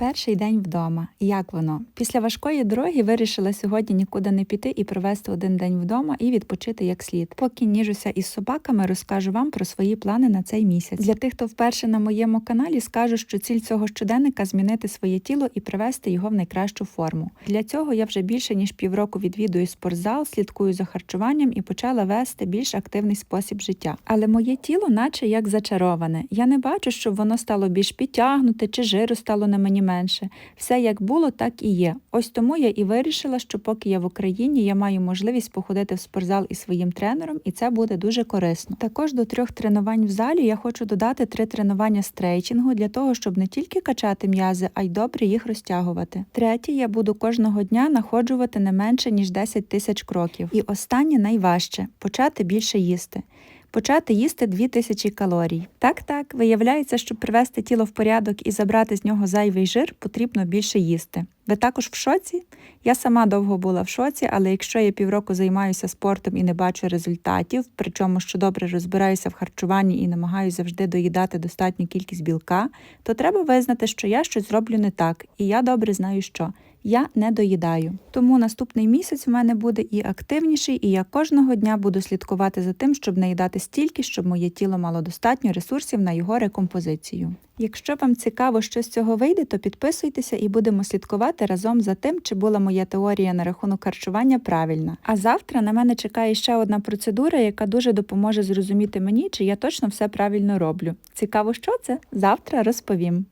Перший день вдома. Як воно? Після важкої дороги вирішила сьогодні нікуди не піти і провести один день вдома і відпочити як слід. Поки ніжуся із собаками, розкажу вам про свої плани на цей місяць. Для тих, хто вперше на моєму каналі, скажу, що ціль цього щоденника змінити своє тіло і привести його в найкращу форму. Для цього я вже більше ніж півроку відвідую спортзал, слідкую за харчуванням і почала вести більш активний спосіб життя. Але моє тіло, наче як зачароване. Я не бачу, щоб воно стало більш підтягнуте чи жиру стало на мені менше. Все як було, так і є. Ось тому я і вирішила, що поки я в Україні, я маю можливість походити в спортзал із своїм тренером, і це буде дуже корисно. Також до трьох тренувань в залі я хочу додати три тренування стрейчингу для того, щоб не тільки качати м'язи, а й добре їх розтягувати. Третє, я буду кожного дня находжувати не менше ніж 10 тисяч кроків. І останнє найважче почати більше їсти. Почати їсти 2000 калорій. Так, так, виявляється, щоб привести тіло в порядок і забрати з нього зайвий жир, потрібно більше їсти. Ви також в шоці? Я сама довго була в шоці, але якщо я півроку займаюся спортом і не бачу результатів, причому що добре розбираюся в харчуванні і намагаюся завжди доїдати достатню кількість білка, то треба визнати, що я щось зроблю не так, і я добре знаю, що. Я не доїдаю. Тому наступний місяць в мене буде і активніший, і я кожного дня буду слідкувати за тим, щоб наїдати стільки, щоб моє тіло мало достатньо ресурсів на його рекомпозицію. Якщо вам цікаво, що з цього вийде, то підписуйтеся і будемо слідкувати разом за тим, чи була моя теорія на рахунок харчування правильна. А завтра на мене чекає ще одна процедура, яка дуже допоможе зрозуміти мені, чи я точно все правильно роблю. Цікаво, що це? Завтра розповім.